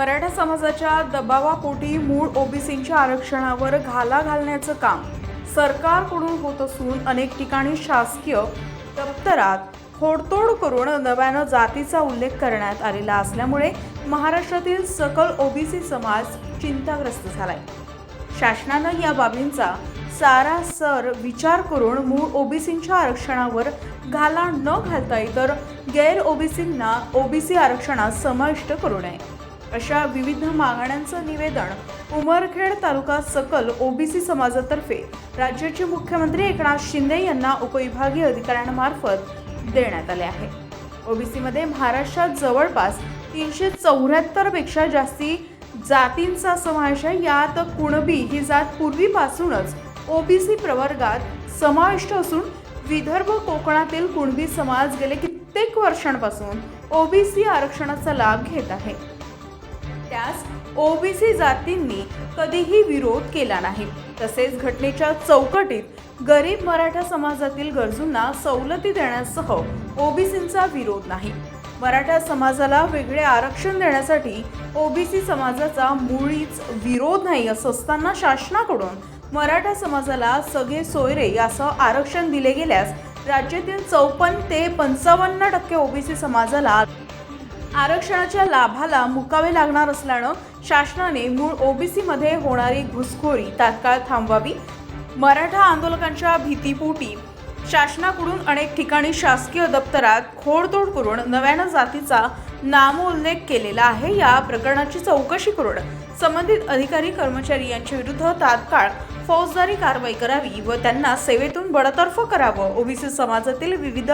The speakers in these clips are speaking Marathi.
मराठा समाजाच्या दबावापोटी मूळ ओबीसींच्या आरक्षणावर घाला घालण्याचं काम सरकारकडून होत असून अनेक ठिकाणी शासकीय दप्तरात खोडतोड करून नव्यानं जातीचा उल्लेख करण्यात आलेला असल्यामुळे महाराष्ट्रातील सकल ओबीसी समाज चिंताग्रस्त झालाय. शासनानं या बाबींचा सारासर विचार करून मूळ ओबीसींच्या आरक्षणावर घाला न घालता इतर गैर ओबीसींना ओबीसी आरक्षणात समाविष्ट करू नये. अशा विविध मागण्यांचं निवेदन उमरखेड तालुका सकल ओबीसी समाजातर्फे राज्याचे मुख्यमंत्री एकनाथ शिंदे यांना उपविभागीय अधिकाऱ्यांमार्फत देण्यात आले आहे. ओबीसीमध्ये महाराष्ट्रात जवळपास तीनशे चौऱ्याहत्तरपेक्षा जास्ती जातींचा समावेश आहे. यात कुणबी ही जात पूर्वीपासूनच ओबीसी प्रवर्गात समाविष्ट असून विदर्भ कोकणातील कुणबी समाज गेले कित्येक वर्षांपासून ओबीसी आरक्षणाचा लाभ घेत आहे. त्यास ओबीसी जातींनी कधीही विरोध केला नाही. तसेच घटनेच्या चौकटीत गरीब मराठा समाजातील गरजूंना सवलती देण्यासह ओबीसींचा विरोध नाही. मराठा समाजाला वेगळे आरक्षण देण्यासाठी ओबीसी समाजाचा मुळीच विरोध नाही असं असताना शासनाकडून मराठा समाजाला सगळे सोयरे यासह आरक्षण दिले गेल्यास राज्यातील चौपन्न ते पंचावन्न टक्के ओबीसी समाजाला आरक्षणाच्या लाभाला मुकावे लागणार असल्यानं शासनाने मूळ ओबीसीमध्ये होणारी घुसखोरी तात्काळ थांबवावी. मराठा आंदोलकांच्या भीतीपोटी शासनाकडून अनेक ठिकाणी शासकीय दप्तरात खोडतोड करून नव्यानं जातीचा नामोल्लेख केलेला आहे. या प्रकरणाची चौकशी करून संबंधित अधिकारी कर्मचारी यांच्या विरुद्ध तात्काळ फौजदारी कारवाई करावी व त्यांना सेवेतून बडतर्फ करावं. ओबीसी समाजातील विविध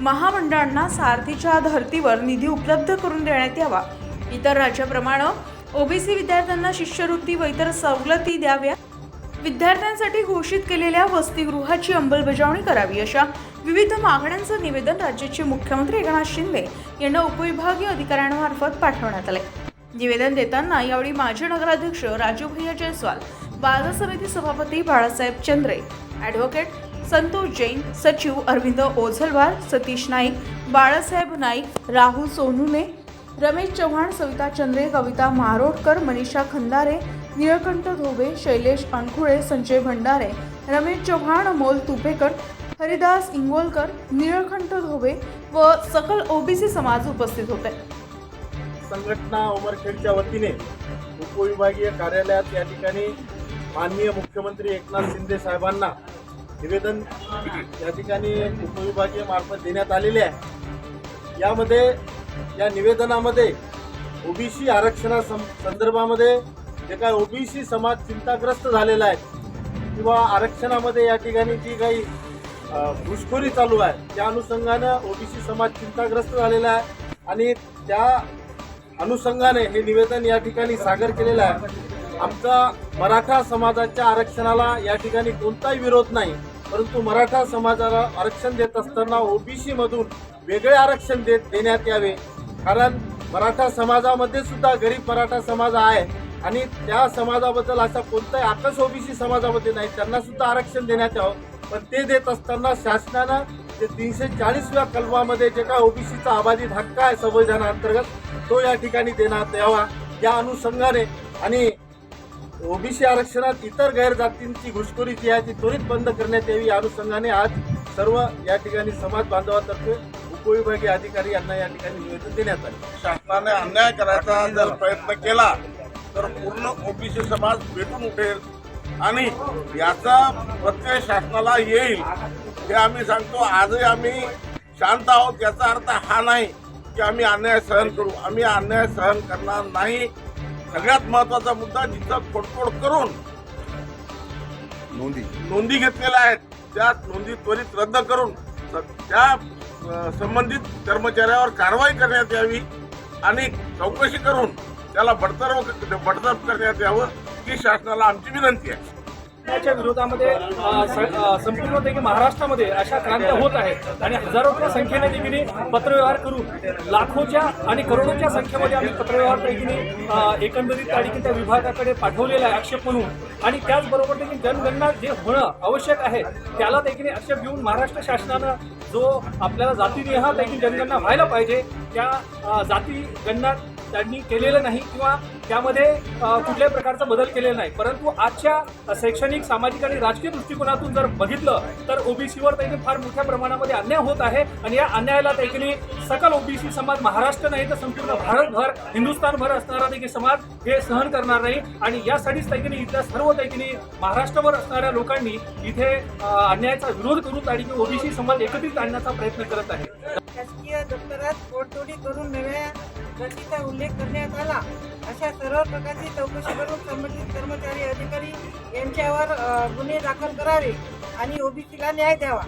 महामंडळांना सारथीच्या धर्तीवर निधी उपलब्ध करून देण्यात यावा. इतर राज्याप्रमाणे ओबीसी विद्यार्थ्यांना शिष्यवृत्ती व इतर सवलती द्याव्या. विद्यार्थ्यांसाठी घोषित केलेल्या वसतिगृहाची अंमलबजावणी करावी अशा विविध मागण्यांचं निवेदन राज्याचे मुख्यमंत्री एकनाथ शिंदे यांना उपविभागीय अधिकाऱ्यांमार्फत पाठवण्यात आले निवेदन देताना यावेळी माजी नगराध्यक्ष राजू भैया जयस्वाल बाजार समिती सभापती बाळासाहेब चंद्रे ॲडव्होकेट संतोष जैन सचिव अरविंद ओझलवार सतीश नाईक बाळासाहेब नाईक राहुल सोनुने रमेश चव्हाण सविता चंद्रे कविता महारोडकर मनीषा खंदारे निळकंठ धोबे शैलेश अनखुळे संजय भंडारे रमेश चव्हाण अमोल तुपेकर हरिदास इंगोलकर निळकंठ धोबे व सकल ओबीसी समाज उपस्थित होते. संघटना उमरखेडच्या वतीने उपविभागीय कार्यालयात या ठिकाणी माननीय मुख्यमंत्री एकनाथ शिंदे साहेबांना निवेदन या ठिकाणी उपविभागीय मार्फत देण्यात आलेले आहे. यामध्ये या निवेदनामध्ये ओबीसी आरक्षणा सं संदर्भामध्ये जे काय ओबीसी समाज चिंताग्रस्त झालेला आहे किंवा आरक्षणामध्ये या ठिकाणी जी काही घुसखोरी चालू आहे त्या अनुषंगानं ओबीसी समाज चिंताग्रस्त झालेला आहे आणि त्या अनुषंगाने हे निवेदन या ठिकाणी सादर केलेलं आहे. आमचा मराठा समाजाच्या आरक्षणाला या ठिकाणी कोणताही विरोध नाही परंतु मराठा समाजाला आरक्षण देत असताना ओबीसी मधून वेगळे आरक्षण देत देण्यात यावे. कारण मराठा समाजामध्ये सुद्धा गरीब मराठा समाज आहे आणि त्या समाजाबद्दल असा कोणताही आकर्ष ओबीसी समाजामध्ये नाही. त्यांना सुद्धा आरक्षण देण्यात यावं. पण ते देत असताना शासनानं ते तीनशे चाळीसव्या कलमामध्ये जे काय ओबीसीचा अबाधित हक्क आहे संविधानाअंतर्गत तो या ठिकाणी देण्यात यावा. या अनुषंगाने आणि ओबीसी आरक्षणात इतर गैरजातींची घुसखोरी जी आहे ती त्वरित बंद करण्यात यावी. या अनुषंगाने आज सर्व या ठिकाणी समाज बांधवातर्फे उपविभागीय अधिकारी यांना या ठिकाणी निवेदन देण्यात आले. शासनाने अन्याय करायचा जर प्रयत्न केला तर पूर्ण ओबीसी समाज भेटून उठेल. आणि याचा प्रत्यय शासनाला येईल हे आम्ही सांगतो. आजही आम्ही शांत आहोत याचा अर्थ हा नाही की आम्ही अन्याय सहन करू. आम्ही अन्याय सहन करणार नाही. सगळ्यात महत्त्वाचा मुद्दा जिथं खोडतोड करून नोंदी. नोंदी घेतलेल्या आहेत त्या नोंदी त्वरित रद्द करून त्या संबंधित कर्मचाऱ्यावर कारवाई करण्यात यावी आणि चौकशी करून त्याला बडतर्फ बडतर्फ करण्यात यावं ही शासनाला आमची विनंती आहे. त्याच्या विरोधामध्ये संपूर्ण देखील महाराष्ट्रामध्ये अशा क्रांत्या होत आहेत. आणि हजारोच्या संख्येने देखील पत्रव्यवहार करून लाखोच्या आणि करोडोच्या संख्येमध्ये आम्ही पत्रव्यवहार देखील एकंदरीत त्या त्या विभागाकडे पाठवलेला आहे आक्षेप म्हणून. आणि त्याचबरोबर देखील जनगणना जे होणं आवश्यक आहे त्याला देखील आक्षेप घेऊन महाराष्ट्र शासनानं जो आपल्याला जातीनिहाय देखील जनगणना व्हायला पाहिजे त्या जाती गणना त्यांनी केलेलं नाही किंवा त्यामध्ये कुठल्याही प्रकारचा बदल केलेला नाही. परंतु आजच्या शैक्षणिक सामाजिक आणि राजकीय दृष्टिकोनातून जर बघितलं तर ओबीसीवर त्यांनी फार मोठ्या प्रमाणामध्ये अन्याय होत आहे आणि या अन्यायाला त्यांनी सकल ओबीसी समाज महाराष्ट्र नाही तर संपूर्ण भारतभर हिंदुस्थानभर असणारा देखील समाज हे सहन करणार नाही. आणि यासाठीच त्यांनी इथल्या सर्व त्यांनी महाराष्ट्रभर असणाऱ्या लोकांनी इथे अन्यायाचा विरोध करून आणि ओबीसी समाज एकत्रित आणण्याचा प्रयत्न करत आहे. शासकीय दप्तरात तोडतोडी करून नव्या गतीचा उल्लेख करण्यात आला. अशा सर्व प्रकारची चौकशी करून संबंधित कर्मचारी अधिकारी यांच्यावर गुन्हे दाखल करावे आणि ओबीसीला न्याय द्यावा.